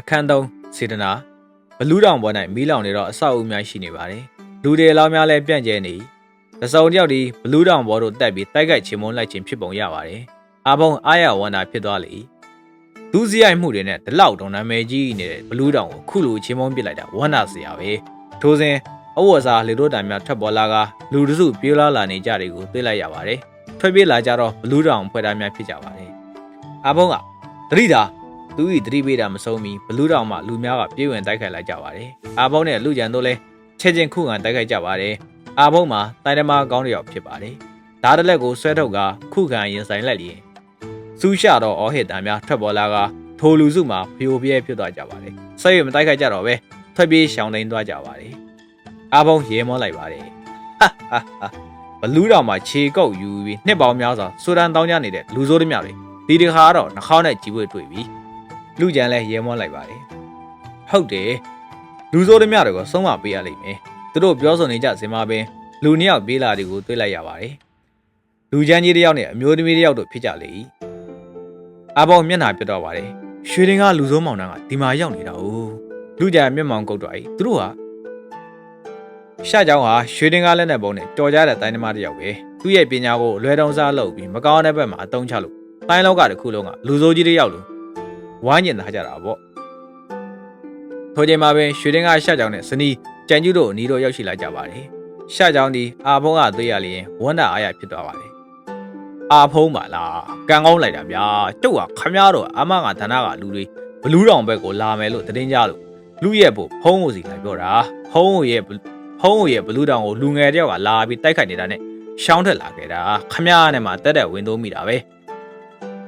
အခန်းသုံးစေတနာဘလူးတောင်ပေါ်၌မီးလောင်နေတော့အဆောက်အဦများရှိနေပါတယ်လူတွေအလောင်းများလည်းပြန့်ကျဲနေတစုံတစ်ယောက်ဒီဘလူးတောင်ပေါ်သို့တက်ပြီးတိုက်ခိုက်ချေမုန်းလိုက်ခြင်းဖြစ်ပုံရပါတယ်အာဘုံအာရဝန္တာဖြစ်သွားလေဒူးစရိုက်မှုတွေနဲ့ဒီလောက်တောင်နာမည်ကြီးနေတဲ့ဘလူးတောင်ကိုခုလိုချေမုန်းပစ်လိုက်တာဝန္တာစရာပဲထိုးစဉ်အဝတ်အစားလေတို့တံများထွက်ပေါ်လာကလူတစုပြေးလာလာနေကြတွေကိုသိလိုက်ရပါတယ်ထွက်ပြေးလာကြတော့ဘလူးတောင်ဖွဲ့သားများဖြစ်ကြပါတယ်အာဘုံကတတိတာ သူ၏တတိပေးတာမဆုံးမီဘလူးတောင်မှလူများကပြေးဝင်တိုက်ခိုက်လိုက်ကြပါတယ်။အာဘုံနဲ့လူကြံတို့လည်းချက်ချင်းခုခံတိုက်ခိုက်ကြပါတယ်။အာဘုံမှာတိုင်တမာကောင်းတစ်ယောက်ဖြစ်ပါတယ်။ဓာတ်တလက်ကိုဆွဲထုတ်ကခုခံရင်ဆိုင်လိုက်လျင်စူးရှတော့အော်ဟစ်တံများထွက်ပေါ်လာကထိုလူစုမှာဖျို့ပြဲဖြစ်သွားကြပါတယ်။ဆက်ရမတိုက်ခိုက်ကြတော့ပဲထွက်ပြေးရှောင်တိန်သွားကြပါတယ်။အာဘုံရဲမောလိုက်ပါတယ်။ဟာဟာဟာဘလူးတောင်မှာခြေကုပ်ယူပြီးနှစ်ပေါင်းများစွာစူဒန်တောင်းကြနေတဲ့လူဆိုးတွေများတွေဒီတစ်ခါကတော့နှာခေါင်းနဲ့ကြီးပွေတွေ့ပြီ။ လူကြံလဲရဲမောလိုက်ပါတယ်ဟုတ်တယ်လူစိုးသမျှတွေကိုဆုံးမပေးရလိမ့်မယ်သူတို့ပြောဆိုနေကြစင်မှာပင်လူနှစ်ယောက်ပြေးလာတယ်ကိုတွေ့လိုက်ရပါတယ်လူချမ်းကြီးတစ်ယောက်နဲ့အမျိုးသမီးတစ်ယောက်တို့ဖြစ်ကြလေ၏အဘောင်မျက်နှာပြတ်တော့ပါတယ်ရွှေရင်ကလူစိုးမောင်နှံကဒီမှာရောက်နေတာ ው လူကြံမျက်မှောင်ကုတ်တော့၏သူတို့ဟာရှာကြောင်ဟာရွှေတင်ကားလက်နဲ့ပုံနဲ့တော်ကြတဲ့တိုင်းသမားတစ်ယောက်ပဲသူ့ရဲ့ပညာကိုလွယ်တုံစားလုပ်ပြီးမကောင်းတဲ့ဘက်မှာအသုံးချလို့တိုင်းလောကတစ်ခုလုံးကလူစိုးကြီးတစ်ယောက်လို ဝိုင်းကျင်လာကြတာပေါ့ထိုချိန်မှာပဲရွှေတင်းကရှာကြောင်နဲ့ဇနီးကြံကျူးတို့အနီးတို့ရောက်ရှိလာကြပါတယ်ရှာကြောင်ဒီအာဖုံးကတွေ့ရလျင်ဝန္တာအားရဖြစ်သွားပါတယ်အာဖုံးပါလားကံကောင်းလိုက်တာဗျာကျုပ်ကခမားတော့အမကဌာနကလူတွေဘလူးတောင်ဘက်ကိုလာမယ်လို့တည်င်းကြလို့လူရဲ့ဖို့ဖုံးကိုစီလိုက်ပြောတာဖုံးကိုရဲ့ဖုံးကိုရဲ့ဘလူးတောင်ကိုလူငယ်တယောက်ကလာပြီးတိုက်ခိုက်နေတာနဲ့ရှောင်းထက်လာခဲ့တာခမားနဲ့မှတက်တက်ဝင်သုံးမိတာပဲ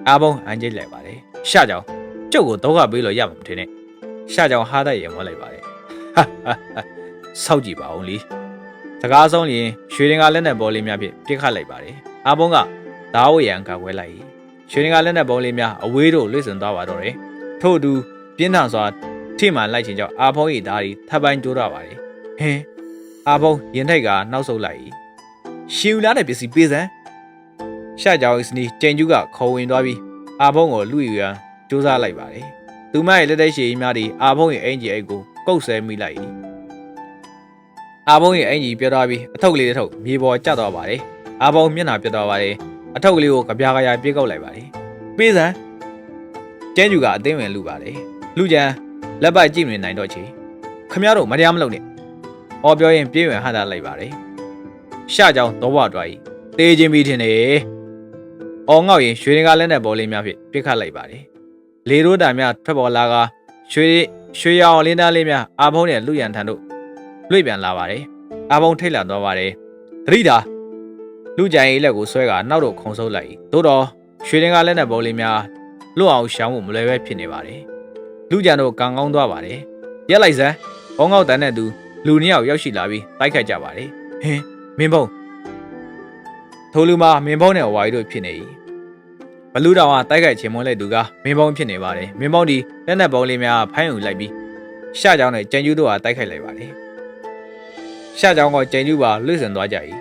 အာဖုံးအန်ကျိတ်လိုက်ပါတယ်ရှာကြောင် ကျုပ်ကိုတော့ကပေးလို့ရမှာမထင်နဲ့ရှာကြောင်ဟားတဲ့ရေမွှလိုက်ပါတယ်ဟာဟာဟာစောက်ကြည့်ပါဦးလीစကားဆုံးရင်ရွှေရင်ကလက်နဲ့ဘောလေးများဖြင့်ပြစ်ခတ်လိုက်ပါတယ်အာဘုံကဓာဝရံကဝဲလိုက်ရွှေရင်ကလက်နဲ့ဘောလေးများအဝေးတို့လွင့်စင်သွားပါတော့တယ်ထို့အတူပြင်းထန်စွာထိမှန်လိုက်ခြင်းကြောင့်အာဘုံ၏ဓာရီထပ်ပိုင်းကျိုးတော့ပါတယ်ဟင်းအာဘုံရင်ထိတ်ကနောက်ဆုတ်လိုက်ရှီယူလာတဲ့ပစ္စည်းပေးစမ်းရှာကြောင်စနီကျိန်ကျူးကခေါ်ဝင်သွားပြီးအာဘုံကိုလူယူရန် စူးစမ်းလိုက်ပါတယ်။သူမရဲ့လက်သက်ရှည်ကြီးများဒီအာဖုံးရဲ့အင်ဂျီအိတ်ကိုကုတ်ဆဲမိလိုက်၏။အာဖုံးရဲ့အင်ဂျီပြတ်သွားပြီးအထုပ်ကလေးတစ်ထုပ်မြေပေါ်ကျသွားပါတယ်။အာဖုံးမျက်နှာပြတ်သွားပါတယ်။အထုပ်ကလေးကိုကြပြားကြပြားပြေးကောက်လိုက်ပါတယ်။ပေးစမ်းကျန်းကျူကအသိဝင်လူပါတယ်။လူချမ်းလက်ပိုက်ကြည့်မနေနိုင်တော့ချေခမရတို့မတရားမလုပ်နဲ့။အော်ပြောရင်ပြေးဝင်ဟန်တာလိုက်ပါတယ်။ရှကြောင်တော့ဘွားတွားကြီးတေးချင်းပြီးထင်တယ်။အော်ငေါ့ရင်ရွှေရင်ကလက်နဲ့ဘောလေးများဖြင့်ပြစ်ခတ်လိုက်ပါတယ်။ လေရိုးတံများထွက်ပေါ်လာကရွှေရွှေရောင်လင်းသားလေးများအာဖုံးနဲ့လူရန်ထန်တို့လွေ့ပြန်လာပါတယ်အာဖုံးထိတ်လာသွားပါတယ်သတိတာလူကြံရေးလက်ကိုဆွဲကနောက်တော့ခုံဆုပ်လိုက်သို့တော့ရွှေတင်ကလက်နဲ့ဘောလေးများလွတ်အောင်ရှောင်းဖို့မလွယ်ပဲဖြစ်နေပါတယ်လူကြံတို့ကံကောင်းသွားပါတယ်ရက်လိုက်စမ်းဘောင်းငေါက်တန်းတဲ့သူလူနှစ်ယောက်ရောက်ရှိလာပြီးတိုက်ခိုက်ကြပါတယ်ဟင်းမင်းဘုံထိုလူမှာမင်းဘုံနဲ့ဝါရီတို့ဖြစ်နေ၏ ဘလူးတောင်ကတိုက်ခိုက်ချင်မွန်းလိုက်သူကမင်းဘုံဖြစ်နေပါတယ်မင်းဘုံဒီလက်နက်ပုံးလေးများဖိုင်းယူလိုက်ပြီးရှာကြောင်းနဲ့ကြံကျူးတို့ကတိုက်ခိုက်လိုက်ပါတယ်ရှာကြောင်းကကြံကျူးပါလွတ်စင်သွားကြ၏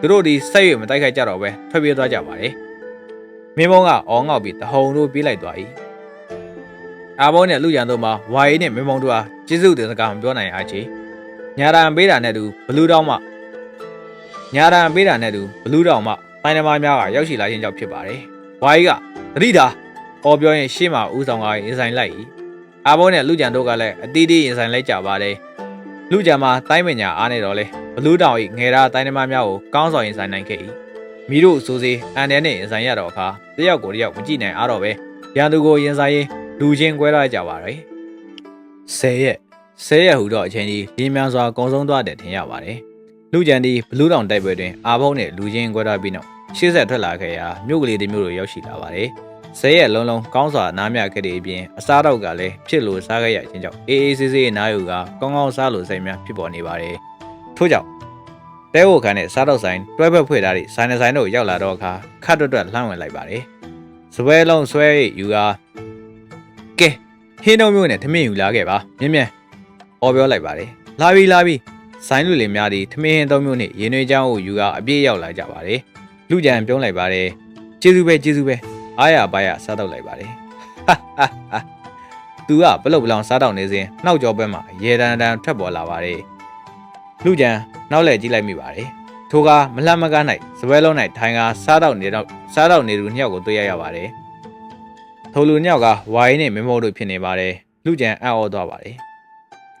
သူတို့ဒီဆက်ရွမတိုက်ခိုက်ကြတော့ပဲထွက်ပြေးသွားကြပါတယ်မင်းဘုံကအောင်းငေါက်ပြီးတဟုန်တို့ပြေးလိုက်သွား၏အာဘုံနဲ့လူရန်တို့မှာဝါရီနဲ့မင်းဘုံတို့ဟာကျေးဇူးတင်စကားမပြောနိုင်အားချေညာရန်ပေးတာနဲ့တူဘလူးတောင်မှညာရန်ပေးတာနဲ့တူဘလူးတောင်မှတိုင်းသမားများကရောက်ရှိလာခြင်းကြောင့်ဖြစ်ပါတယ် ဝါရီကသတိတာအော်ပြောရင်ရှေ့မှာဦးဆောင်ကရင်ဆိုင်လိုက်၏အာဘုံနဲ့လူကြံတို့ကလည်းအတီးတီးရင်ဆိုင်လိုက်ကြပါတယ်လူကြံမှာတိုင်းပညာအားနေတော့လေဘလူးတောင်၏ငယ်ရာတိုင်းသမားများကိုကောင်းဆောင်ရင်ဆိုင်နိုင်ခဲ့၏မိတို့စိုးစေးအန်တဲနဲ့ရင်ဆိုင်ရတော့အခါတယောက်ကိုတယောက်မကြည့်နိုင်အားတော့ပဲရန်သူကိုရင်ဆိုင်ရင်လူချင်းကွဲရကြပါရယ်ဆယ်ရက်ဆယ်ရက်ဟူတော့အချိန်ကြီးလင်းမြန်စွာကုံဆုံးသွားတယ်ထင်ရပါတယ်လူကြံဒီဘလူးတောင်တိုက်ပွဲတွင်အာဘုံနဲ့လူချင်းကွဲရပြီးနောက် ရှေ့ဆက်ထွက်လာခဲ့ရာမြို့ကလေးတစ်မြို့လိုရောက်ရှိလာပါတယ်ဆယ်ရက်လုံးလုံးကောင်းစွာနားမြခဲ့တဲ့အပြင်အစားတော့ကလည်းဖြစ်လို့စားခဲ့ရခြင်းကြောင့်အေးအေးဆေးဆေးနားယူကကောင်းကောင်းစားလို့စိတ်များဖြစ်ပေါ်နေပါတယ်ထို့ကြောင့်တဲဝခန်းနဲ့စားတော့ဆိုင်တွဲဘက်ဖွေထားသည့်ဆိုင်နေဆိုင်တို့ရောက်လာတော့အခါခတ်တွတ်တွတ်လှမ်းဝင်လိုက်ပါတယ်စပွဲလုံးဆွဲယူကကဲဟင်းတော့မျိုးနဲ့ထမင်းယူလာခဲ့ပါမြင်းမြန်းအော်ပြောလိုက်ပါတယ်လာပြီလာပြီဆိုင်လူလေးများသည်ထမင်းဟင်းသုံးမျိုးနဲ့ရင်းနှွေးချောင်းကိုယူကအပြည့်ရောက်လာကြပါတယ် လူကြံပြုံးလိုက်ပါတယ်ကျေးဇူးပဲကျေးဇူးပဲအားရပါရစားတော့လိုက်ပါတယ်ဟာဟာဟာသူကပလုတ်ပလောင်စားတောက်နေစဉ်နှောက်ကြောဘက်မှာရေတန်တန်ထွက်ပေါ်လာပါတယ်လူကြံနောက်လဲကြည့်လိုက်မိပါတယ်ထိုကမလှမ်းမကား၌စပွဲလုံး၌ထိုင်ကားစားတောက်နေတော့စားတောက်နေသူနှစ်ယောက်ကိုတွေ့ရရပါတယ်ထိုလူနှစ်ယောက်ကဝိုင်းနဲ့မင်းမို့တို့ဖြစ်နေပါတယ်လူကြံအံ့ဩသွားပါတယ်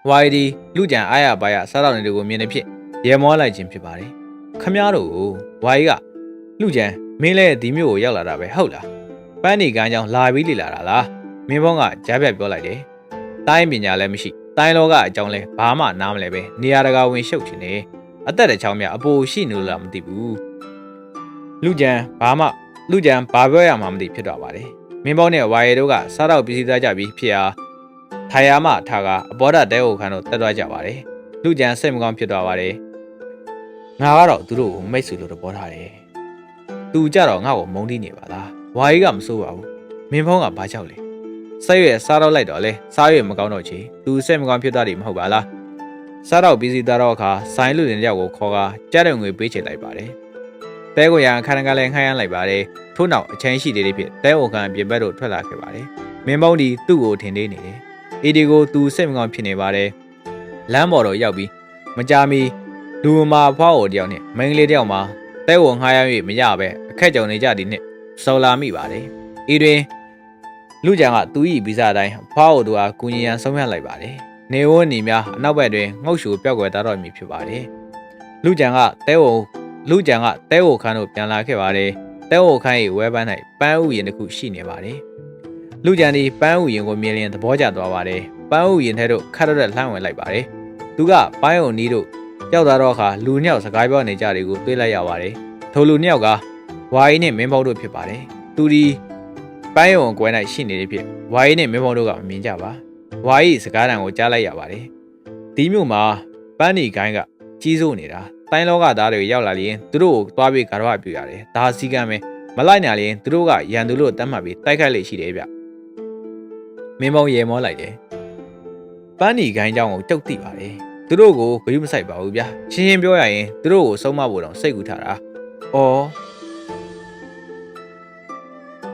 ဝိုင်းဒီလူကြံအားရပါရစားတောက်နေသူကိုမြင်နေဖြစ်ရေမောလိုက်ခြင်းဖြစ်ပါတယ်ခမားတို့ကိုဝိုင်းက လူကြံမင်းလည်းဒီမျိုးကိုရောက်လာတာပဲဟုတ်လားပန်းနေကန်းကြောင့်လာပြီးလေလာတာလားမင်းဘောကကြားပြတ်ပြောလိုက်တယ်တိုင်းပညာလည်းမရှိတိုင်းလောကအကြောင်းလဲဘာမှနားမလဲပဲနေရာတကာဝင်ရှုပ်ချင်နေအသက်တစ်ချောင်းမြအပိုရှိနေလို့လားမသိဘူးလူကြံဘာမှလူကြံဘာပြောရမှမသိဖြစ်တော့ပါတယ်မင်းဘောနဲ့ဝါရီတို့ကစားတော့ပြည်စည်းသားကြပြီးဖြစ်အားထိုင်ရမထားကအဘောဓတဲဟိုခန်းတို့တက်သွားကြပါတယ်လူကြံစိတ်မကောင်းဖြစ်သွားပါတယ်ငါကတော့သူတို့ကိုမိတ်ဆွေလို့သဘောထားတယ် သူကြတော့ငါ့ကိုမုန်းတီးနေပါလားဝါရီကမစိုးပါဘူးမင်းဘောကဘာကြောက်လဲစိတ်ရွယ်စားတော့လိုက်တော့လဲစားရွယ်မကောင်းတော့ချေသူစိတ်မကောင်းဖြစ်သွားတယ်မဟုတ်ပါလားစားတော့ပြည်စည်းသားတော့အခါဆိုင်လူတွေတယောက်ကိုခေါ်ကာကြားတဲ့ငွေပေးချေလိုက်ပါတယ်တဲကိုရန်ခန်းကလည်းငှားရမ်းလိုက်ပါတယ်ထို့နောက်အချင်းရှိသေးသေးဖြစ်တဲအိုကန်ပြင်ဘက်တို့ထွက်လာခဲ့ပါတယ်မင်းပေါင်းဒီသူ့ကိုထင်သေးနေတယ်အေဒီကိုသူစိတ်မကောင်းဖြစ်နေပါတယ်လမ်းပေါ်တော့ရောက်ပြီးမကြမီလူမာဖွားကိုတယောက်နဲ့မိန်းကလေးတယောက်မှာတဲကိုငှားရမ်း၍မရပဲ အခက်ကြုံနေကြသည်နဲ့ဆော်လာမိပါတယ်ဤတွင်လူကြံကသူ၏ဗီဇအတိုင်းဖွားကိုသူအားကူညီရန်ဆုံးဖြတ်လိုက်ပါတယ်နေဝန်းနေများအနောက်ဘက်တွင်ငုတ်ရှူပျောက်ကွယ်သားတော်မူဖြစ်ပါတယ်လူကြံကတဲကိုလူကြံကတဲကိုခန်းတို့ပြန်လာခဲ့ပါတယ်တဲကိုခန်း၏ဝဲပန်း၌ပန်းဥယင်တစ်ခုရှိနေပါတယ်လူကြံသည်ပန်းဥယင်ကိုမြင်လျင်သဘောကျသွားပါတယ်ပန်းဥယင်ထဲသို့ခတ်ရတဲ့လှမ်းဝင်လိုက်ပါတယ်သူကပန်းုံနီးတို့ရောက်သွားတော့အခါလူနှစ်ယောက်စကားပြောနေကြတယ်ကိုတွေ့လိုက်ရပါတယ်ထိုလူနှစ်ယောက်က ဝါရီနဲ့မင်းဘောက်တို့ဖြစ်ပါတယ်။သူဒီပိုင်းယုံကွဲ၌ရှိနေတဲ့ဖြစ်ဝါရီနဲ့မင်းဘောက်တို့ကမမြင်ကြပါ။ဝါရီစကားတံကိုကြားလိုက်ရပါတယ်။ဒီမြို့မှာပန်းနေကိုင်းကကြီးစိုးနေတာတိုင်းလောကသားတွေရောက်လာရင်သူတို့ကိုသွားပြီးကာရဝပြူရတယ်။ဒါစီကံပဲမလိုက်နိုင်ရင်သူတို့ကရန်သူလို့တတ်မှတ်ပြီးတိုက်ခိုက်လေရှိတယ်ဗျ။မင်းဘောက်ရေမောလိုက်တယ်။ပန်းနေကိုင်းကြောင့်ကိုတုတ်တိပါတယ်။သူတို့ကိုဂရုမစိုက်ပါဘူးဗျာရှင်းရှင်းပြောရရင်သူတို့ကိုဆုံးမဖို့တော့စိတ်ကူးထားတာ။အော်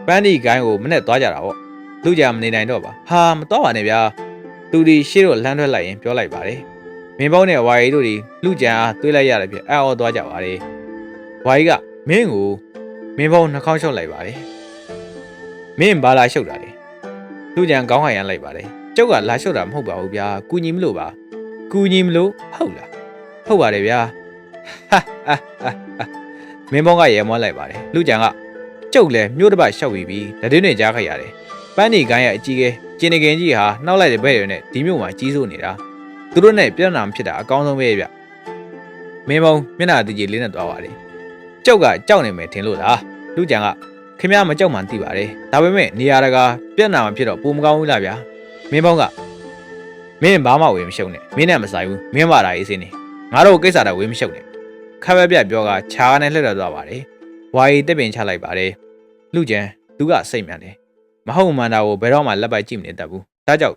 ပန်းဒီကိုင်းကိုမနဲ့သွားကြတာပေါ့။လူကြမနေနိုင်တော့ပါ။ဟာမသွားပါနဲ့ဗျာ။သူဒီရှေ့တော့လှမ်းထွက်လိုက်ရင်ပြောလိုက်ပါတယ်။မင်းပေါင်းနဲ့ဝါရီတို့ဒီလူကြံအားတွေးလိုက်ရတဲ့ဖြစ်အော်သွားကြပါတယ်။ဝါရီကမင်းကိုမင်းပေါင်းနှာခေါင်းလျှောက်လိုက်ပါတယ်။မင်းဘာလာလျှောက်တာလဲ။လူကြံကောင်းဟန်ရမ်းလိုက်ပါတယ်။ကျုပ်ကလာလျှောက်တာမဟုတ်ပါဘူးဗျာ။ကူညီမလို့ပါ။ကူညီမလို့ဟုတ်လား။ဟုတ်ပါတယ်ဗျာ။ဟာဟာဟာမင်းပေါင်းကရဲမွားလိုက်ပါတယ်လူကြံက ကျုပ်လည်းမြို့တစ်ပတ်ရှောက်ပြီးပြီးတည်င်းတွေကြားခရတယ်ပန်းနေကိုင်းရဲ့အကြီးကဲကျင်နေကင်ကြီးဟာနှောက်လိုက်တဲ့ဘက်တွေနဲ့ဒီမြို့မှာကြီးစိုးနေတာသူတို့နဲ့ပြန်နာဖြစ်တာအကောင်းဆုံးပဲဗျမင်းပေါင်းမျက်နှာတကြီးလေးနဲ့သွားပါတယ်ကျုပ်ကကြောက်နေမယ်ထင်လို့လားလူကြံကခင်ဗျားမကြောက်မှန်သိပါတယ်ဒါပေမဲ့နေရာတကာပြန်နာမှဖြစ်တော့ပုံမကောင်းဘူးလားဗျာမင်းပေါင်းကမင်းဘာမှဝေမရှုံနဲ့မင်းနဲ့မဆိုင်ဘူးမင်းပါတာရေးစင်းနေငါတို့ကိစ္စတော့ဝေမရှုံနဲ့ခက်ပဲပြပြောကခြားနဲ့လှည့်တော့သွားပါတယ်။ ဝါရီတက်ပင်ချလိုက်ပါတယ်။လူကျန်သူကစိတ်မြန်တယ်။မဟုတ်မှန်တာကိုဘယ်တော့မှလက်ပိုက်ကြည့်မနေတတ်ဘူး။ဒါကြောင့်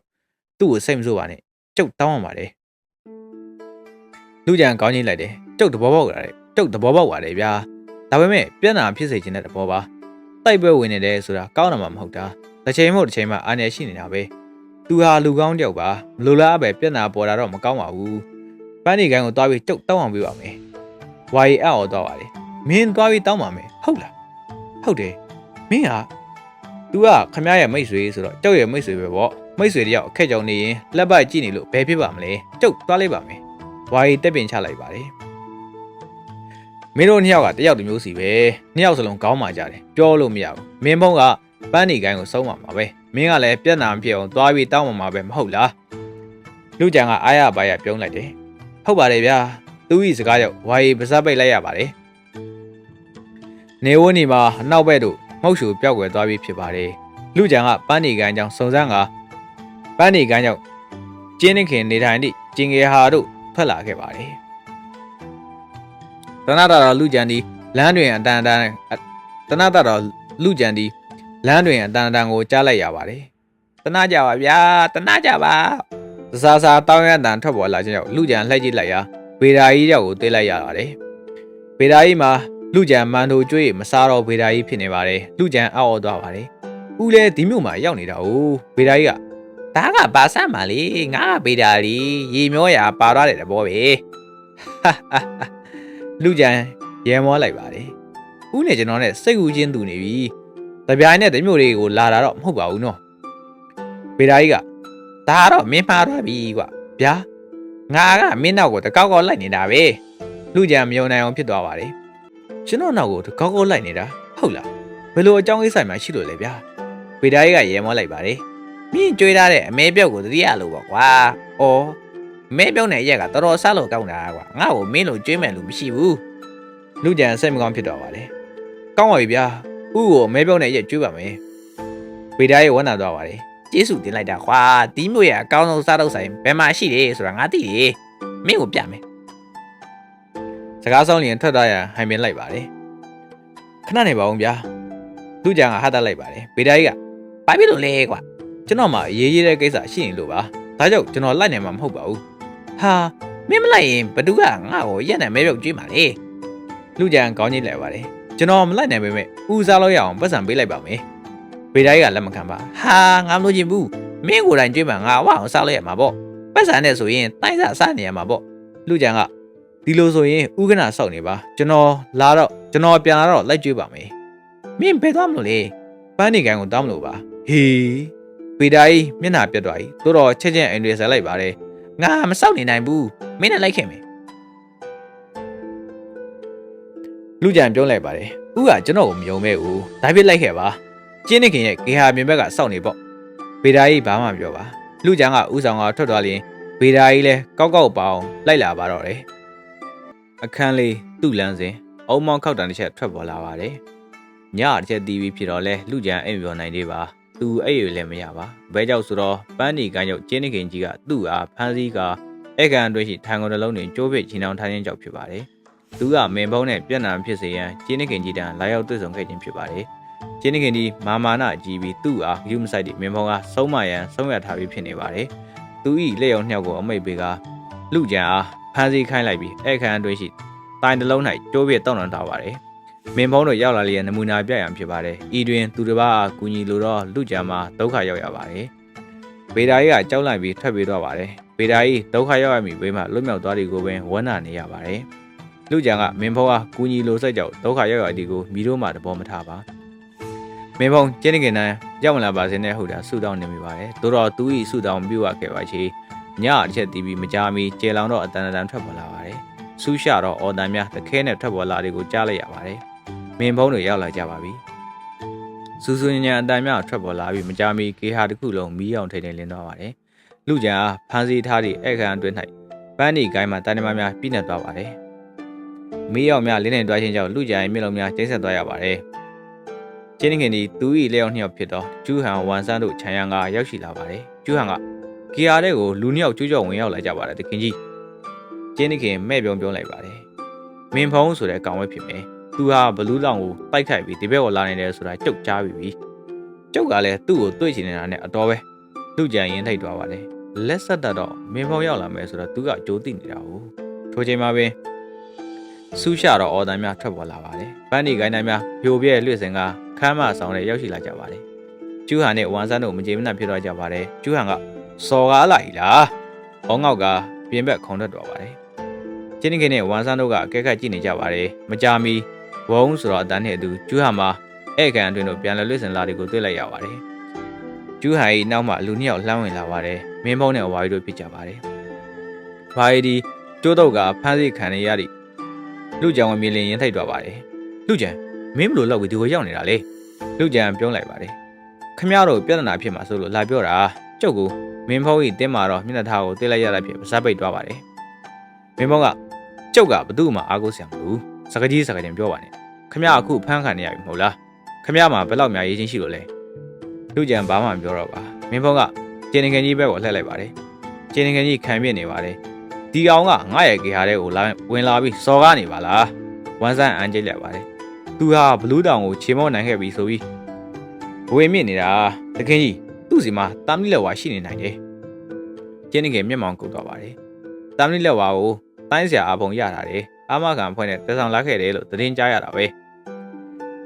သူ့ကိုစိတ်မဆိုးပါနဲ့။ကျုပ်တောင်းအောင်ပါတယ်။လူကျန်ကောင်းကြီးလိုက်တယ်။ကျုပ်သဘောပေါက်ကြတယ်။ကျုပ်သဘောပေါက်ပါတယ်ဗျာ။ဒါပေမဲ့ပြန်နာဖြစ်စေခြင်းတဲ့သဘောပါ။တိုက်ပွဲဝင်နေတယ်ဆိုတာကောင်းတာမှမဟုတ်တာ။တစ်ချိန်မို့တစ်ချိန်မှအာနေရှိနေတာပဲ။သူဟာလူကောင်းတယောက်ပါ။မလိုလားပဲပြန်နာပေါ်တာတော့မကောင်းပါဘူး။ပန်းနေကိုင်းကိုတွားပြီးကျုပ်တောင်းအောင်ပြပါမယ်။ဝါရီအော်တော့ပါတယ် မင်းသွားပြီးတောင်းပါမယ်ဟုတ်လားဟုတ်တယ်မင်းက तू ကခမရရဲ့မိတ်ဆွေဆိုတော့ကြောက်ရဲ့မိတ်ဆွေပဲပေါ့မိတ်ဆွေတယောက်အခက်ကြောင်နေရင်လက်ပိုက်ကြည့်နေလို့ဘယ်ဖြစ်ပါမလဲကျုပ်သွားလိုက်ပါမယ်ဝါရီတက်ပင်ချလိုက်ပါတယ်မင်းတို့နှစ်ယောက်ကတယောက်တစ်မျိုးစီပဲနှစ်ယောက်စလုံးကောင်းမှကြတယ်ပြောလို့မရဘူးမင်းဘုံကပန်းနေကိုင်းကိုဆုံးမှာပါပဲမင်းကလည်းပြက်နာမဖြစ်အောင်သွားပြီးတောင်းမှာမှာပဲမဟုတ်လားလူကြံကအားရပါရပြုံးလိုက်တယ်ဟုတ်ပါတယ်ဗျာသူ့ဤစကားကြောင့်ဝါရီပါစပ်ပိတ်လိုက်ရပါတယ် နေဝန်းနေမှာအနောက်ဘက်သို့ငုတ်ရှူပျောက်ကွယ်သွားပြီးဖြစ်ပါတယ်လူကြံကပန်းနေကိုင်းကြောင့်စုံစမ်းကပန်းနေကိုင်းကြောင့်ကျင်းနေခင်နေထိုင်သည့်ကျင်ငယ်ဟာတို့ထွက်လာခဲ့ပါတယ်တနတာတော်လူကြံဒီလမ်းတွင်အတန်အတန်တနတာတော်လူကြံဒီလမ်းတွင်အတန်အတန်ကိုကြားလိုက်ရပါတယ်တနာကြပါဗျာတနာကြပါစစားစားတောင်းရန်တန်ထွက်ပေါ်လာခြင်းကြောင့်လူကြံလှည့်ကြည့်လိုက်ရာဗေဒာကြီးရောက်ကိုတွေ့လိုက်ရပါတယ်ဗေဒာကြီးမှာ လူကြံမန်တိုကျွေးမစားတော့ဗေဒာကြီးဖြစ်နေပါတယ်လူကြံအော်အော်သွားပါတယ်ဦးလဲဒီမြို့မှာရောက်နေတာ哦ဗေဒာကြီးကဒါကဘာဆမ်းပါလေငါကပေးတာလီရေမျောရာပါသွားတယ်တဘောပဲဟာဟာဟာလူကြံရဲမောလိုက်ပါတယ်ဦးနဲ့ကျွန်တော်နဲ့စိတ်ကူးချင်းတူနေပြီတပြိုင်နဲ့တမျိုးတွေကိုလာတာတော့မဟုတ်ပါဘူးနော်ပေဒါကြီးကဒါကတော့မင်းမှားသွားပြီကွဗျာငါကမင်းနောက်ကိုတကောက်ကောက်လိုက်နေတာပဲလူကြံမယုံနိုင်အောင်ဖြစ်သွားပါတယ် ကျွန်တော်နောက်ကိုတကောက်ကောက်လိုက်နေတာဟုတ်လားဘယ်လိုအကြောင်းကိစ္စမှရှိလို့လဲဗျာပေဒါကြီးကရဲမောလိုက်ပါတယ်မင်းကြွေးထားတဲ့အမဲပြောက်ကိုတတိယလို့ပေါ့ကွာ။အော်မဲပြောက်တဲ့အရက်ကတော်တော်ဆလို့ကောင်းတာကွာ။ငါ့ကိုမင်းလိုကြွေးမဲ့လူမရှိဘူး။လူကြံစိတ်မကောင်းဖြစ်တော့ပါလေ။ကောင်းပါပြီဗျာ။ဥကိုမဲပြောက်တဲ့အရက်ကြွေးပါမယ်။ဝေဒါရဲ့ဝမ်းသာသွားပါလေ။ကျေးဇူးတင်လိုက်တာကွာ။ဒီမျိုးရဲ့အကောင်းဆုံးစားတော့ဆိုင်ဘယ်မှာရှိတယ်ဆိုတာငါသိတယ်။မင်းကိုပြမယ်။ စကားဆောင်လျင်ထွက်သွားရဟိုင်ပင်လိုက်ပါလေ။ခဏနေပါဦးဗျာ။လူကြံကဟာတာလိုက်ပါလေ။ဝေဒါကြီးကဘာဖြစ်လို့လဲကွာ။ကျွန်တော်မှရေးရေးတဲ့ကိစ္စရှိနေလို့ပါဒါကြောင့်ကျွန်တော်လိုက်နိုင်မှာမဟုတ်ပါဘူးဟာမင်းမလိုက်ရင်ဘသူကငါ့ကိုရက်နဲ့မဲပြုတ်ကြွေးမှာလေလူကြံကောင်းကြီးလဲပါတယ်ကျွန်တော်မလိုက်နိုင်ပေမဲ့ဦးစားလို့ရအောင်ပတ်စံပေးလိုက်ပါမယ်ဘေတိုင်းကလက်မခံပါဟာငါမလို့ချင်ဘူးမင်းကိုယ်တိုင်ကြွေးမှာငါဝအောင်စားလိုက်ရမှာပေါ့ပတ်စံနဲ့ဆိုရင်တိုင်းစားစားနေရမှာပေါ့လူကြံက ဒီလိုဆိုရင်ဥက္ကနာစောက်နေပါကျွန်တော်လာတော့ကျွန်တော်ပြန်လာတော့လိုက်ကြွေးပါမယ်မင်းဘယ်သွားမလို့လဲပန်းနေကန်ကိုတောင်းမလို့ပါဟေးပေတာကြီးမျက်နှာပြတ်သွားပြီသို့တော့ချက်ချင်းအင်တွေဆက်လိုက်ပါတယ်ငါမစောက်နေနိုင်ဘူးမင်းနဲ့လိုက်ခင်မယ်လူကြံပြောလိုက်ပါတယ်ဥကကျွန်တော်ကိုမယုံမဲ့ဦးဒါဖြစ်လိုက်ခဲ့ပါကျင်းနေခင်ရဲ့ဂေဟာမြင်ဘက်ကစောက်နေပေါ့ပေတာကြီးဘာမှမပြောပါလူကြံကဥဆောင်ကထွက်သွားရင်ပေတာကြီးလည်းကောက်ကောက်ပအောင်လိုက်လာပါတော့တယ် အခန်းလေးသူ့လန်းစဉ်အုံမောင်းခောက်တန်တစ်ချက်ထွက်ပေါ်လာပါတယ်ညတစ်ချက်တီးပြီးဖြစ်တော့လဲလူကြံအိမ်ပြောနိုင်သေးပါသူအဲ့ရလည်းမရပါဘဲကြောက်ဆိုတော့ပန်းနီကန်ရောက်ကျင်းနေခင်ကြီးကသူ့အားဖမ်းဆီးကအဲ့ကန်အတွင်းရှိထိုင်ကုန်တစ်လုံးတွင်ကျိုးပစ်ချီနှောင်ထားခြင်းကြောင့်ဖြစ်ပါတယ်သူကမင်ဖုံးနဲ့ပြက်နံဖြစ်စေရန်ကျင်းနေခင်ကြီးတန်လာရောက်တွေ့ဆုံခဲ့ခြင်းဖြစ်ပါတယ်ကျင်းနေခင်ကြီးမာမာနကြည့်ပြီးသူ့အားယူမဆိုင်သည့်မင်ဖုံးကဆုံးမရန်ဆုံးရထားပြီးဖြစ်နေပါတယ်သူ၏လက်ရုံနှောက်ကိုအမိတ်ပေးကလူကြံအား ဖမ်းဆီးခိုင်းလိုက်ပြီးအဲ့ကန်အတွင်းရှိတိုင်တစ်လုံး၌ကျိုးပစ်တောင်းတထားပါတယ်မင်းဖုံးတို့ရောက်လာလျက်နမူနာပြရန်ဖြစ်ပါတယ်။ဤတွင်သူတစ်ပါးအားကူညီလိုတော့လူကြံမှာဒုက္ခရောက်ရပါတယ်။ဗေဒာကြီးကကြောက်လိုက်ပြီးထွက်ပြေးသွားပါတယ်။ဗေဒာကြီးဒုက္ခရောက်ရမည်ဘေးမှာလွတ်မြောက်သွားသည်ကိုပင်ဝမ်းနာနေရပါတယ်။လူကြံကမင်းဖုံးအားကူညီလိုစိတ်ကြောင့်ဒုက္ခရောက်ရသည်ကိုမိတို့မှတဘောမထားပါ။မင်းဖုံးကျင်းနေကင်တန်းရောက်မလာပါစေနဲ့ဟုတ်တာဆုတောင်းနေမိပါတယ်။သို့တော့သူ၏ဆုတောင်းပြုတ်ခဲ့ပါချေ။ ညတစ်ချက်တီးပြီးမကြာမီကျေလောင်တော့အတန်တန်ထွက်ပေါ်လာပါတယ်။ဆူးရှတော့အော်တန်များတခဲနဲ့ထွက်ပေါ်လာတွေကိုကြားလိုက်ရပါတယ်။မင်းဘုံတွေရောက်လာကြပါပြီ။စူးစူးညံညံအတန်များထွက်ပေါ်လာပြီးမကြာမီကေဟာတစ်ခုလုံးမီးအောင်ထိန်ထိန်လင်းသွားပါတယ်။လူကြံအားဖမ်းဆီးထားသည့်အခန်းအတွင်း၌ပန်းဒီကိုင်းမှာတန်တမများပြည့်နေသွားပါတယ်။မီးအောင်များလင်းနေတွားခြင်းကြောင့်လူကြံရဲ့မျက်လုံးများကျိန်းဆက်သွားရပါတယ်။ကျင်းငင်ဒီသူ၏လျောက်နှစ်ယောက်ဖြစ်သောကျူးဟန်ဝန်ဆန်းတို့ခြံရံကရောက်ရှိလာပါတယ်။ကျူးဟန်က ကီယာတဲ့ကိုလူနှစ်ယောက်ကျူးကျော်ဝင်ရောက်လာကြပါတယ်တခင်ကြီး။ကျင်းခင်မဲ့ပြုံပြုံးလိုက်ပါတယ်။မင်းဖုံးဆိုတဲ့ကောင်ဝဲဖြစ်မယ်။သူဟာဘလူးလောင်ကိုတိုက်ခိုက်ပြီးဒီဘက်ကိုလာနေတယ်ဆိုတာကြုတ်ကြားပြီးပြီကျုပ်ကလည်းသူ့ကိုတွေ့ချင်နေတာနဲ့အတော်ပဲလူကြံရင်ထိတ်သွားပါတယ်လက်ဆက်တတ်တော့မင်းဖောင်ရောက်လာမယ်ဆိုတော့သူကကြိုးသိနေတာဟုတ်ထိုချိန်မှာပင်ဆူးရှာတော့အော်တန်များထွက်ပေါ်လာပါတယ်ပန်းဒီကိုင်းတိုင်းများဖြိုပြဲလွှင့်စင်ကခမ်းမဆောင်နဲ့ရောက်ရှိလာကြပါတယ်ကျူးဟန်နဲ့ဝမ်ဆန်းတို့မကြေမနက်ဖြစ်သွားကြပါတယ်ကျူးဟန်က စော်ကားလာ ਈ လားဘောင်းငေါက်ကပြင်းဘက်ခုံထွက်သွားပါတယ်ကျင်းနေကနေဝမ်ဆန်းတို့ကအကဲခတ်ကြည့်နေကြပါတယ်မကြာမီဝုံဆိုတော့အတန်းနဲ့အတူကျူးဟာမှာဧကန်အတွင်းတို့ပြန်လည်လွတ်စင်လာတွေကိုတွေ့လိုက်ရပါတယ်။ကျူးဟာ၏နောက်မှလူနှစ်ယောက်လှမ်းဝင်လာပါတယ်။မင်းဖုံးနဲ့ဝါရီတို့ဖြစ်ကြပါတယ်။ဝါရီဒီကျိုးတော့ကဖမ်းဆီးခံရရသည့်လူကြံဝင်မြေလင်ရင်ထိတ်သွားပါတယ်။လူကြံမင်းဘလို့လောက်ပြီးဒီကိုရောက်နေတာလေ။လူကြံပြောလိုက်ပါတယ်။ခမရတို့ပြဿနာဖြစ်မှာဆိုလို့လာပြောတာကျုပ်က မင်းဖုံး၏တင်းမာတော့မျက်နှာထားကိုတိလိုက်ရတာဖြစ်ပါစားပိတ်သွားပါတယ်။မင်းဖုံးကကျုပ်ကဘသူ့မှာအားကိုးစရာမလိုဘူး။စကားကြီးစကားချင်းပြောပါနဲ့ခမရအခုဖမ်းခံနေရပြီမဟုတ်လားခမရမှာဘယ်လောက်များရေးချင်းရှိလို့လဲလူကြံဘာမှမပြောတော့ပါမင်းဖုံးကကျင်းနေခင်ကြီးဘက်ကိုလှည့်လိုက်ပါတယ်ကျင်းနေခင်ကြီးခံပြစ်နေပါတယ်ဒီအောင်ကငါ့ရဲ့ကေဟာတဲ့ကိုလာဝင်လာပြီးစော်ကားနေပါလားဝမ်းဆန်းအန်ကျိတ်လိုက်ပါတယ်သူဟာဘလူးတောင်ကိုခြေမောနိုင်ခဲ့ပြီဆိုပြီးဘဝင်မြင့်နေတာတခင်ကြီး သူ့စီမှာတမ်းလိလက်ဝါရှိနေနိုင်တယ်ကျင်းနေခင်မျက်မှောင်ကုတ်သွားပါတယ်တမ်းလိလက်ဝါကိုတိုင်းဆရာအဖုံရတာတယ်အာမခံဖွဲ့နဲ့တဆောင်လာခဲ့တယ်လို့သတင်းကြားရတာပဲ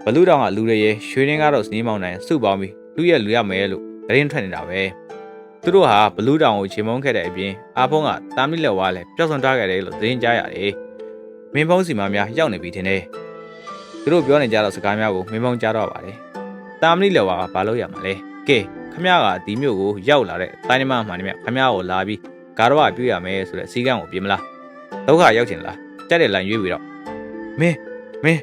ဘလူးတောင်ကလူတွေရဲ့ရွှေရင်းကတော့စနီးမောင်နိုင်စုပေါင်းပြီးလူရဲ့လူရမယ်လို့သတင်းထွက်နေတာပဲသူတို့ဟာဘလူးတောင်ကိုချေမုန်းခဲ့တဲ့အပြင်အားဖုံးကတာမီလက်ဝါလည်းပျောက်ဆုံးထားခဲ့တယ်လို့သတင်းကြားရတယ်မင်းဖုံးစီမများရောက်နေပြီထင်တယ်သူတို့ပြောနေကြတော့စကားများကိုမင်းဖုံးကြားတော့ပါတယ်တာမီလက်ဝါကဘာလို့ရမှာလဲကဲ ခမရကဒီမျိုးကိုရောက်လာတဲ့တိုင်းနမမှန်တယ်မြခမရကိုလာပြီးဂါရဝပြည့်ရမယ်ဆိုတဲ့စီကံကိုပြင်မလားဒုက္ခရောက်ချင်လားတက်တဲ့လန်ရွေးပြီးတော့မင်းမင်း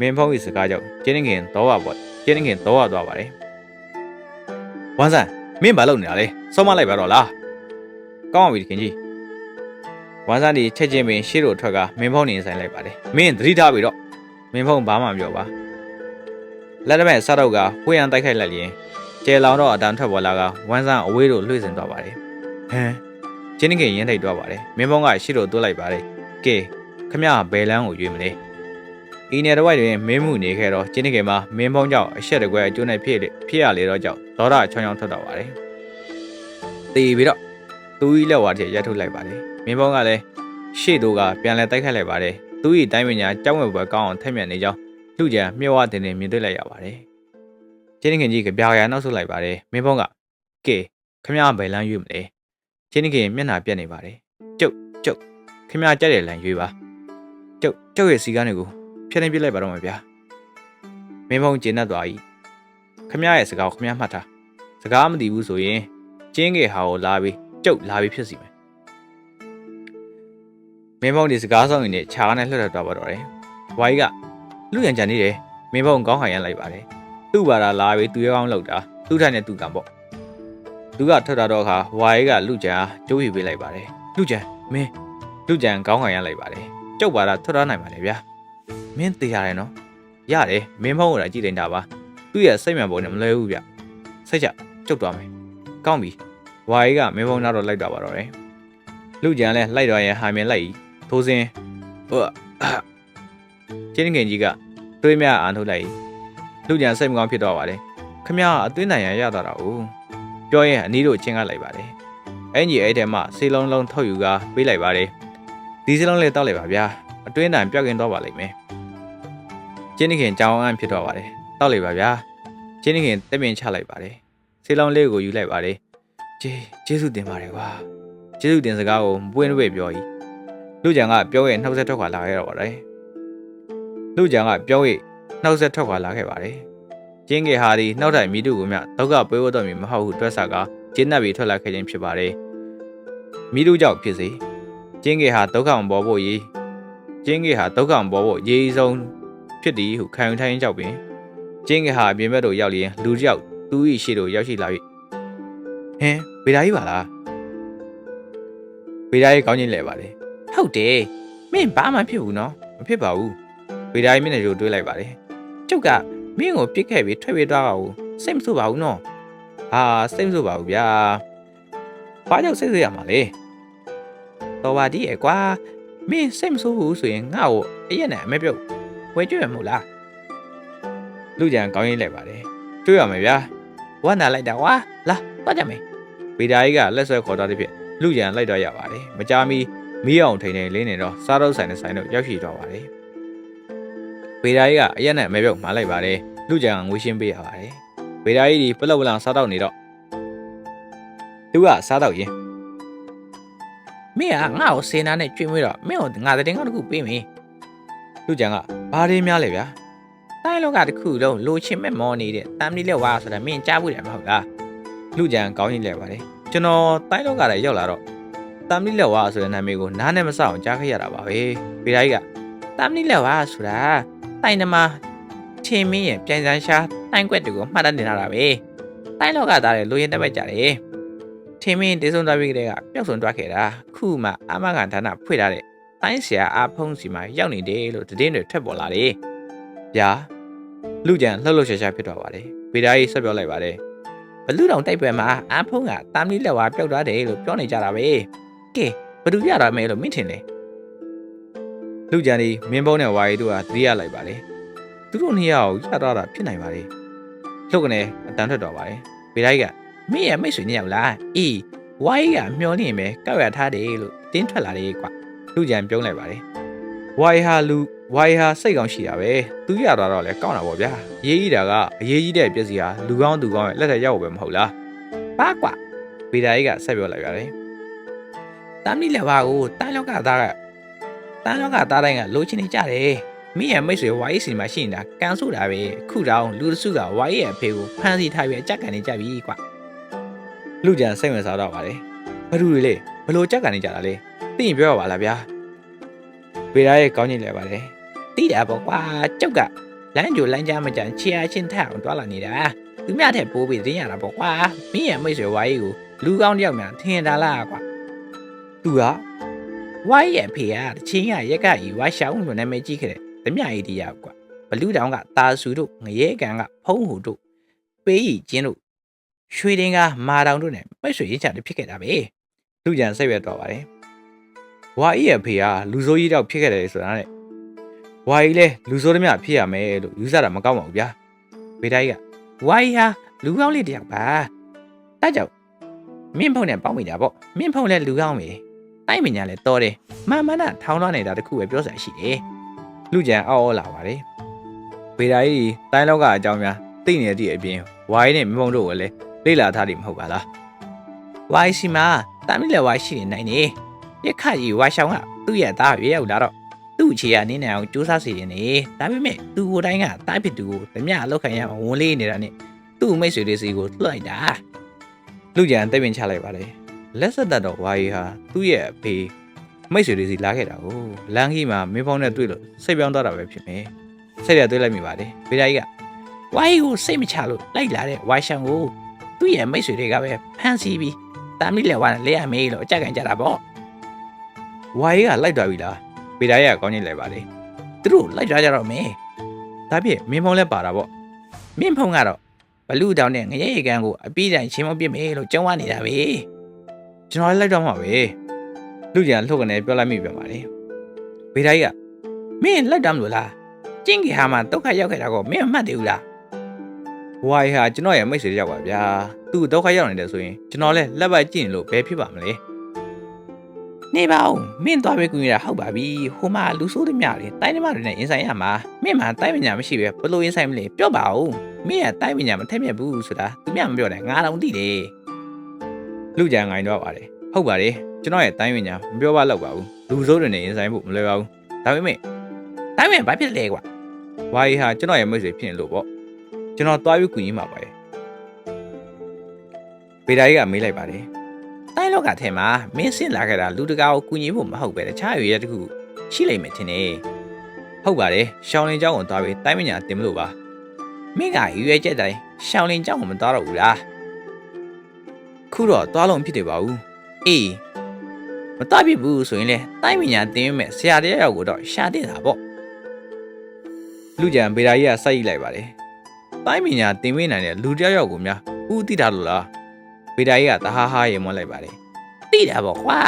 မင်းဖုံးဤစကားကြောင့်ကျင်းနေခင်တော့ပါပေါ့ကျင်းနေခင်တော့သွားပါတယ်ဝမ်းဆန်မင်းဘာလုပ်နေတာလဲဆုံးမလိုက်ပါတော့လားကောင်းပါပြီခင်ကြီးဝမ်းဆန်ဒီချက်ချင်းပင်ရှေ့တို့ထွက်ကမင်းဖုံးနေဆိုင်လိုက်ပါတယ်မင်းသတိထားပြီတော့မင်းဖုံးဘာမှမပြောပါလက်တမဲ့စားတော့ကဝှေ့ရန်တိုက်ခိုက်လိုက်ရင် ကျဲလောင်တော့အတန်ထွက်ပေါ်လာကဝမ်းဆန်အဝေးတို့လွှင့်စင်သွားပါတယ်ဟမ်ကျင်းနေခင်ရင်ထိတ်သွားပါတယ်မင်းဖုံးကရှေ့တို့တွန်းလိုက်ပါတယ်ကဲခမရဘယ်လန်းကိုရွေးမလဲဤနယ်တစ်ဝိုက်တွင်မင်းမှုနေခဲ့တော့ကျင်းနေခင်မှာမင်းဖုံးကြောင့်အဆက်တကွဲအကျိုးနဲ့ဖြစ်ဖြစ်ရလေတော့ကြောင့်ဒေါသချောင်းချောင်းထွက်တော့ပါတယ်။တေးပြီးတော့သူဤလက်ဝါးထည့်ရက်ထုတ်လိုက်ပါတယ်။မင်းဖုံးကလည်းရှေ့တို့ကပြန်လဲတိုက်ခိုက်လိုက်ပါတယ်။သူဤတိုင်းပညာကြောက်ဝဲပွဲကောင်းအောင်ထက်မြက်နေကြောင်းလူကြံမြဝတင်တင်မြင်တွေ့လိုက်ရပါတယ်။ ကျင်းနေခင်ကြီးကပြောင်ရနောက်ဆုတ်လိုက်ပါတယ်။မင်းဖုံးကကဲခမရဘယ်လမ်းရွေးမလဲ။ကျင်းနေခင်မျက်နှာပြက်နေပါတယ်။ကျုပ်ကျုပ်ခမရကြက်တဲ့လမ်းရွေးပါ။ကျုပ်ကျုပ်ရဲ့စီကားတွေကိုဖျက်နေပြလိုက်ပါတော့မယ်ဗျာမင်းဖုံးကျင်းတတ်သွားပြီခမရရဲ့စကားကိုခမရမှတ်ထားစကားမသိဘူးဆိုရင်ကျင်းငယ်ဟာကိုလာပြီးကျုပ်လာပြီးဖြစ်စီမယ်မင်းဖုံးဒီစကားဆောင်ရင်နဲ့ခြားနဲ့လှည့်ထွက်သွားပါတော့တယ်ဝိုင်းကလူရန်ကြံနေတယ်မင်းဖုံးကောင်းခိုင်ရလိုက်ပါတယ် သူ့ဘာသာလာပြီးသူရဲကောင်းလောက်တာသူ့ထိုင်နဲ့သူ့ကံပေါ့သူကထွက်တာတော့အခါဝိုင်းကလူကြံကျိုးယူပေးလိုက်ပါတယ်လူကြံမင်းလူကြံကောင်းခိုင်ရလိုက်ပါတယ်ကျုပ်ဘာသာထွက်ထားနိုင်ပါလေဗျာမင်းသိရတယ်နော်ရတယ်မင်းဖုံးကိုလည်းကြည့်နေတာပါသူ့ရဲ့စိတ်မှန်ပုံနဲ့မလွဲဘူးဗျစိတ်ချကျုပ်သွားမယ်ကောင်းပြီဝါကြီးကမင်းဖုံးနာတော့လိုက်တော့ပါတော့တယ်လူကြံလဲလိုက်တော့ရင်ဟာမြင်လိုက်ထိုးစင်းဟုတ်ချင်းငင်ကြီးကတွေးမြအာထုတ်လိုက် လူကြံစိတ်မကောင်းဖြစ်တော့ပါတယ်ခမရအသွင်းနိုင်ရရတာတော့ပြောရင်အနီးတို့ချင်းကလိုက်ပါတယ်အင်ကြီးအဲ့ထဲမှာစေလုံးလုံးထုတ်ယူကပေးလိုက်ပါတယ်ဒီစလုံးလေးတောက်လိုက်ပါဗျာအတွင်းတန်ပြောက်ကင်းတော့ပါလိမ့်မယ်ကျင်းနေခင်ကြောင်းအံ့ဖြစ်တော့ပါတယ်တောက်လိုက်ပါဗျာကျင်းနေခင်တက်ပင်ချလိုက်ပါတယ်စေလောင်းလေးကိုယူလိုက်ပါတယ်ကျေးကျေးဇူးတင်ပါတယ်ကွာကျေးဇူးတင်စကားကိုမပွင့်လို့ပဲပြောဤလူကြံကပြောရဲ့နှုတ်ဆက်ထွက်ခွာလာခဲ့တော့ပါတယ်လူကြံကပြောရဲ့ နှုတ်ဆက်ထွက်ခွာလာခဲ့ပါတယ်ကျင်းငယ်ဟာဒီနှောက်တိုင်မိတုကိုမြဒုက္ခပေးဖို့တော့မီမဟုတ်ဘူးတွက်ဆကကျင်းနှက်ပြီးထွက်လာခဲ့ခြင်းဖြစ်ပါတယ်မိတုကြောင့်ဖြစ်စေကျင်းငယ်ဟာဒုက္ခမပေါ်ဖို့ရေးကျင်းငယ်ဟာဒုက္ခမပေါ်ဖို့ရေးဆုံးဖြစ်သည်ဟုခံယူထိုင်းကြောက်ပင်ကျင်းငယ်ဟာအပြင်ဘက်သို့ရောက်လျင်လူတစ်ယောက်သူ၏ရှေ့သို့ရောက်ရှိလာ၍ဟင်ဗေဒာကြီးပါလားဗေဒာကြီးကောင်းချင်းလဲပါလေဟုတ်တယ်မင်းဘာမှဖြစ်ဘူးနော်မဖြစ်ပါဘူးဗေဒာကြီးမျက်နှာကြိုတွေးလိုက်ပါလေ ကျုပ်ကမင်းကိုပြစ်ခဲ့ပြီးထွက်ပြေးသွားတာကိုစိတ်မဆိုးပါဘူးနော်ဟာစိတ်မဆိုးပါဘူးဗျာဘာကြောင့်စိတ်ဆိုးရမှာလဲတော်ပါဒီရဲ့ကွာမင်းစိတ်မဆိုးဘူးဆိုရင်ငါ့ကိုအရက်နဲ့အမဲပြုတ်ဝယ်ကြွရမို့လားလူကြံကောင်းရင်လိုက်ပါတယ်ကြွရမယ်ဗျာဝမ်းသာလိုက်တာကွာလာတော့ကြမယ်ဗေဒာကြီးကလက်ဆွဲခေါ်တာတစ်ဖြစ်လူကြံလိုက်တော့ရပါတယ်မကြာမီမီးအောင်ထိန်နေလင်းနေတော့စားတော့ဆိုင်တဲ့ဆိုင်တော့ရောက်ရှိတော့ပါတယ် ဗေဒာကြီးကအရက်နဲ့အမဲပြုတ်မှားလိုက်ပါတယ်လူကြံကငွေရှင်းပေးရပါတယ်ဗေဒာကြီးဒီပလောက်ပလန်စားတော့နေတော့သူကစားတော့ရင်မင်းကငါ့ကိုစေနာနဲ့ကြွေးမွေးတော့မင်းကိုငါတဲ့တင်ကောက်တစ်ခုပေးမယ်လူကြံကဘာရင်းများလဲဗျာတိုင်းလောကတစ်ခုလုံးလိုချင်မဲ့မောနေတဲ့တမ်လီလက်ဝါဆိုတာမင်းကြားဘူးတယ်မဟုတ်လားလူကြံကောင်းကြီးလဲပါတယ်ကျွန်တော်တိုင်းလောကထဲရောက်လာတော့တမ်လီလက်ဝါဆိုတဲ့နာမည်ကိုနားနဲ့မစအောင်ကြားခဲ့ရတာပါပဲဗေဒာကြီးကတမ်လီလက်ဝါဆိုတာ တိုင်းနမချင်းမင်းရဲ့ပြန်စမ်းရှားတိုင်းကွက်တွေကိုမှတ်တတ်နေတာပဲတိုင်းလောကသားတွေလိုရင်တက်ပတ်ကြတယ်ထင်းမင်းတေဆုံးသွားပြီးကတည်းကပျောက်ဆုံးသွားခဲ့တာခုမှအာမခံဌာနဖွင့်ထားတဲ့တိုင်းဆရာအားဖုံးစီမှာရောက်နေတယ်လို့သတင်းတွေထွက်ပေါ်လာတယ်။ဗျာလူကြံလှုပ်လှုပ်ရှားရှားဖြစ်သွားပါတယ်။ဗေဒာကြီးဆက်ပြောလိုက်ပါတယ်။ဘလူတောင်တိုက်ပွဲမှာအားဖုံးကတာမီလက်ဝါပျောက်သွားတယ်လို့ပြောနေကြတာပဲ။ကဲဘလူရတာမဲလို့မင်းထင်တယ်။ လူကြံဒီမင်းပုံးနဲ့ဝါရီတို့ကသတိရလိုက်ပါတယ်။သူတို့နှစ်ယောက်ရတော့တာဖြစ်နိုင်ပါတယ်။လှုပ်ကနေအတန်ထွက်တော့ပါတယ်။ဗေဒာကြီးကမင်းရဲ့မိတ်ဆွေနှစ်ယောက်လား။အေးဝါရီကမျောနေမယ်ကောက်ရထားတယ်လို့တင်းထွက်လာတယ်ကွာ။လူကြံပြုံးလိုက်ပါတယ်။ဝိုင်ဟာလူဝိုင်ဟာစိတ်ကောင်းရှိတာပဲ။သူရတာတော့လည်းကောင်းတာပေါ့ဗျာ။အရေးကြီးတာကအရေးကြီးတဲ့ပစ္စည်းဟာလူကောင်းသူကောင်းရဲ့လက်ထက်ရောက်ပဲမဟုတ်လား။ပါကွာ။ဗဗေဒာကြီးကဆက်ပြောလိုက်ပါတယ်တမ်းမိလက်ပါကိုတန်းလောက်ကသားက တန်းလောက်ကသားတိုင်းကလိုချင်နေကြတယ်မိရဲ့မိတ်ဆွေဝါရီစီမှာရှိနေတာကန်ဆိုတာပဲခုတောင်လူတစုကဝါရီရဲ့အဖေကိုဖမ်းဆီးထားပြီးအကြက်ကန်နေကြပြီကွာလူကြံစိတ်ဝင်စားတော့ပါတယ်ဘလူတွေလေဘလို့ကြက်ကန်နေကြတာလဲသိရင်ပြောရပါလားဗျာဗေဒာရဲ့ကောင်းကြီးလဲပါတယ်တိတာပေါ့ကွာကျုပ်ကလမ်းကြိုလမ်းကြားမကြမ်းချီအားချင်းထက်အောင်တွာလာနေတာသူမြထက်ပိုးပြီးတင်းရတာပေါ့ကွာမိရဲ့မိတ်ဆွေဝါရီကိုလူကောင်းတယောက်များထင်တာလားကွာသူက ဝါရဲ့အဖေကတချင်းကရက်ကကြီးဝါရှောင်းလို့နာမည်ကြီးခဲ့တယ်ဓမြအေဒီယာကွာဘလူးတောင်ကတာဆူတို့ငရဲကန်ကဖုံးဟူတို့ပေးရီကျင်းတို့ရွှေတင်ကမာတောင်တို့နဲ့မိတ်ဆွေရင်းချတယ်ဖြစ်ခဲ့တာပဲလူကြံစိတ်ပဲတော့ပါတယ်ဝါကြီးရဲ့ဖေကလူဆိုးကြီးတော့ဖြစ်ခဲ့တယ်ဆိုတာနဲ့ဝါကြီးလဲလူဆိုးသမျှဖြစ်ရမယ်လို့ယူဆတာမကောင်းပါဘူးဗျာဗေဒာကြီးကဝါရီဟာလူကောင်းလေးတစ်ယောက်ပါဒါကြောင့်မင်းဖုံနဲ့ပေါင်းမိတာပေါ့မင်းဖုံလည်းလူကောင်းပဲ တိုင်းပညာလည်းတော်တယ်မာမနာထောင်းလွှမ်းနေတာတခုပဲပြောစရာရှိတယ်လူကြံအော်အော်လာပါတယ်ဗေဒာကြီးတိုင်းလောက်ကအကြောင်းများသိနေတဲ့အပြင်ဝါကြီးနဲ့မင်းမုံတို့ကိုလည်းလေ့လာထားတယ်မဟုတ်ပါလားဝါရီစီမှာတာမီလည်းဝါရှိနေနိုင်နေရခကြီးဝါရှောင်းကသူ့ရဲ့သားရွေးရောက်လာတော့သူ့အခြေအနေနဲ့အောင်စူးစမ်းစီရင်နေဒါပေမဲ့သူကိုယ်တိုင်းကတားဖြစ်သူကိုဓမြအလောက်ခံရအောင်ဝန်လေးနေတာနဲ့သူ့မိတ်ဆွေတွေစီကိုလွှတ်လိုက်တာလူကြံတိတ်ပင်ချလိုက်ပါတယ် လက်ဆက်သက်တော့ဝါရီဟာသူ့ရဲ့အဖေမိတ်ဆွေတွေစီလာခဲ့တာကိုလမ်းကြီးမှာမင်းဖောင်းနဲ့တွေ့လို့စိတ်ပြောင်းသွားတာပဲဖြစ်မယ်စိတ်ရတွေးလိုက်မိပါတယ်ဗေဒာကြီးကဝါရီကိုစိတ်မချလို့လိုက်လာတဲ့ဝါရှောင်းကိုသူ့ရဲ့မိတ်ဆွေတွေကပဲဖမ်းဆီးပြီးတာမီလည်းဝါနဲ့လဲရမေးလို့အကြက်ကန်ကြတာပေါ့ဝါရီကလိုက်သွားပြီလားဗေဒာကြီးကကောင်းကြီးလိုက်ပါတယ်သူတို့လိုက်ကြကြတော့မယ်ဒါဖြင့်မင်းဖောင်းလည်းပါတာပေါ့မင်းဖုံကတော့ဘလူးတောင်နဲ့ငရဲရေကန်ကိုအပြီးတိုင်ချင်းမပြစ်မယ်လို့ကြုံရနေတာပဲ ကျွန်တော်လည်းလိုက်တော့မှာပဲလူကြံလှုပ်ကနေပြောလိုက်မိပြန်ပါတယ်ဗေဒာကြီးကမင်းလိုက်တယ်မလို့လားကျင်းကြီးဟာမှာဒုက္ခရောက်ခဲ့တာကိုမင်းအမှတ်တယ်ဘူးလားဝါရီဟာကျွန်တော်ရဲ့မိတ်ဆွေတစ်ယောက်ပါဗျာသူ့ဒုက္ခရောက်နေတယ်ဆိုရင်ကျွန်တော်လည်းလက်ပတ်ကြည့်နေလို့ဘယ်ဖြစ်ပါမလဲနေပါဦးမင်းသွားပဲကူနေတာဟုတ်ပါပြီဟိုမှာလူဆိုးတွေများတယ်တိုင်းဓမ္မတွေနဲ့ရင်ဆိုင်ရမှာမင်းမှာတိုင်းပညာမရှိပဲဘလို့ရင်ဆိုင်မလဲပြောပါဦးမင်းကတိုင်းပညာမထက်မြက်ဘူးဆိုတာသူများမပြောနဲ့ငါတော့သိတယ် လူကြံငိုင်းတော့ပါတယ်ဟုတ်ပါတယ်ကျွန်တော်ရဲ့တိုင်းဝင်ညာမပြောပါတော့ပါဘူးလူစိုးတွေနဲ့ရင်ဆိုင်ဖို့မလွယ်ပါဘူး ဒါပေမဲ့တိုင်းပညာဘာဖြစ်လဲကွာ ဝါရီဟာကျွန်တော်ရဲ့မိတ်ဆွေဖြစ်နေလို့ပေါ့ကျွန်တော်သွားပြီးကူညီမှာပါရဲ့ဗေဒာကြီးကမေးလိုက်ပါတယ် တိုင်းလောကထဲမှာမင်းဆင့်လာခဲ့တာလူတကာကိုကူညီဖို့မဟုတ်ပဲတခြားရွေရတခုရှိလိမ့်မယ်ထင်တယ် ဟုတ်ပါတယ်ရှောင်းလင်းเจ้าကိုသွားပြီးတိုင်းဝင်ညာတင်မလို့ပါ မင်းကရွေချက်တိုင်းရှောင်းလင်ကြောင့်မတော်တော့ဘူးလား ခုတော့သွားလုံးဖြစ်တယ်ပါဘူးအေးမတော်ပြီဘူးဆိုရင်လေတိုင်းပညာသင်ရမယ်ဆရာတယောက်ကိုတော့ရှာတင်တာပေါ့လူကြံဗေဒာကြီးကစိုက်ကြည့်လိုက်ပါတယ်တိုင်းပညာတင်ပေးနိုင်တဲ့လူတစ်ယောက်ယောက်ကိုများဦးသိတာလို့လားဗေဒာကြီးကတဟားဟားရေမွန်းလိုက်ပါတယ်သိတာပေါ့ကွာ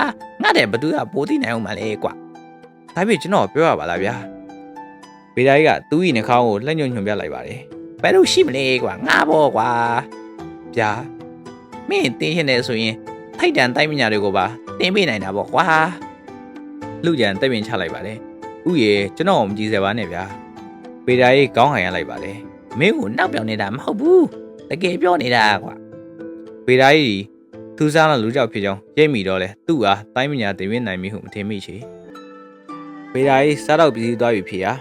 ငါတဲ့ဘသူကပိုးသိနိုင်အောင်မလဲကွာဒါပေမဲ့ကျွန်တော်ပြောရပါလားဗျာဗေဒာကြီးကသူ့ဤနှာခေါင်းကိုလက်ညှိုးညွှန်ပြလိုက်ပါတယ်ဘယ်လိုရှိမလဲကွာငါပေါ့ကွာဗျာ မင်းတင်ရှင်နေဆိုရင်ထိုက်တန်တိုင်းပညာတွေကိုပါတင်ပေးနိုင်တာပေါ့ကွာလူကြံတက်ပင်ချလိုက်ပါတယ်ဥယေကျွန်တော်ကိုမကြည့်စေပါနဲ့ဗျာဗေဒာကြီးကောင်းဟန်ရလိုက်ပါတယ်မင်းကိုနောက်ပြောင်နေတာမဟုတ်ဘူးတကယ်ပြောနေတာကွာဗေဒာကြီးသူစားတဲ့လူကြောက်ဖြစ်ကြောင်းရိပ်မိတော့လဲသူ့အားတိုင်းပညာတင်ပေးနိုင်မိဟုမထင်မိချေဗေဒာကြီးစားတော့ပြည်စည်းသွားပြီဖြစ်ရာ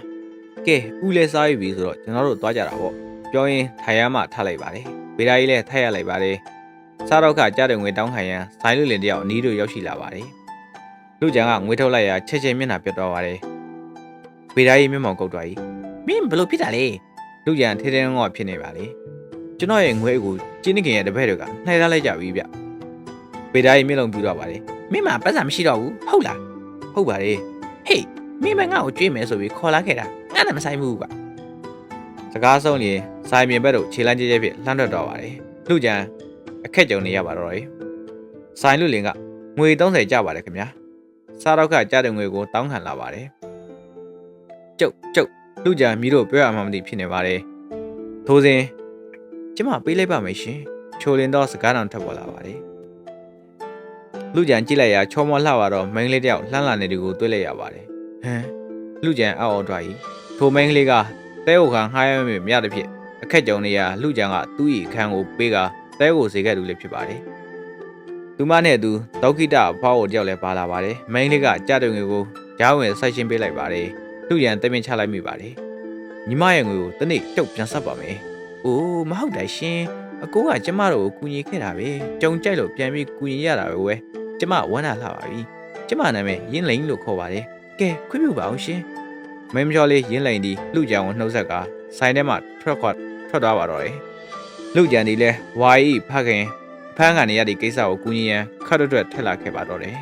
ကဲဥလဲစားပြီဆိုတော့ကျွန်တော်တို့သွားကြတာပေါ့ပြောရင်ထိုင်ရမှထားလိုက်ပါတယ်ဗေဒာကြီးလည်းထိုက်ရလိုက်ပါတယ် စားတော့ကကြားတဲ့ငွေတောင်းခံရန်ဆိုင်လူလင်တယောက်အနီးတို့ရောက်ရှိလာပါတယ်လူကြံကငွေထုတ်လိုက်ရာချက်ချင်းမျက်နှာပြတ်သွားပါတယ်ဗေဒာကြီးမျက်မှောင်ကုတ်သွားပြီမင်းဘယ်လိုဖြစ်တာလဲလူကြံထဲထဲငေါ့ဖြစ်နေပါလေကျွန်တော်ရဲ့ငွေအကူကျင်းနေခင်ရဲ့တပည့်တွေကနှိုက်ထားလိုက်ကြပြီဗျဗေဒာကြီးမျက်လုံးပြူတော့ပါလေမင်းမှာပတ်စံမရှိတော့ဘူးဟုတ်လားဟုတ်ပါလေဟေးမင်းမငါ့ကိုကြွေးမယ်ဆိုပြီးခေါ်လာခဲ့တာငါလည်းမဆိုင်ဘူးကွာစကားဆုံးရင်ဆိုင်ပြင်ဘက်တို့ခြေလမ်းကျဲကျဲဖြစ်လှမ်းထွက်တော့ပါတယ်လူကြံ အခက်ကြုံနေရပါတော့တယ်ဆိုင်လူလင်ကငွေ30ကျပါတယ်ခင်ဗျာစားတော့ကကြားတဲ့ငွေကိုတောင်းခံလာပါတယ်ကျုပ်ကျုပ်လူကြံမိတို့ပြောရမှမသိဖြစ်နေပါတယ်ထိုးစဉ်ကျမပေးလိုက်ပါမယ်ရှင်ချိုလင်းတော့စကားတောင်ထပ်ပေါ်လာပါတယ်လူကြံကြည့်လိုက်ရာချောမောလှပါတော့မိန်းကလေးတယောက်လှမ်းလာနေတယ်ကိုတွေ့လိုက်ရပါတယ်ဟမ်လူကြံအောက်အော်တွားကြီးထိုမိန်းကလေးကတဲကိုခံငှားရမယ်မရတဲ့ဖြစ်အခက်ကြုံနေရလူကြံကသူ့ဤခန်းကိုပေးက တဲကိုစေခဲ့သူလေးဖြစ်ပါတယ်သူမနဲ့သူဒေါကိတအဖွားကိုတယောက်လည်းပါလာပါတယ်မိန်းလေးကကြတဲ့ငွေကိုကြားဝင်ဆိုက်ရှင်းပေးလိုက်ပါတယ်လူရန်တမင်ချလိုက်မိပါတယ်ညီမရဲ့ငွေကိုတနေ့တုတ်ပြန်ဆက်ပါမယ်။အိုးမဟုတ်တယ်ရှင်။အကိုကကျမတို့ကိုကူညီခဲ့တာပဲ။ကြုံကြိုက်လို့ပြန်ပြီးကူညီရတာပဲဝဲ။ကျမဝမ်းသာလှပါပြီ။ကျမနာမည်ရင်းလိန်လို့ခေါ်ပါတယ်။ကဲခွင့်ပြုပါအောင်ရှင်မင်းမကျော်လေးရင်းလိန်ဒီလူကြံကိုနှုတ်ဆက်ကဆိုင်ထဲမှာထွက်ခွတ်ထွက်သွားပါတော့တယ် လူကြံဒီလဲဝါဤဖခင်ဖန်းကနေရတဲ့ကိစ္စကိုကူညီရန်ခတ်တွတ်တွတ်ထက်လာခဲ့ပါတော့တယ်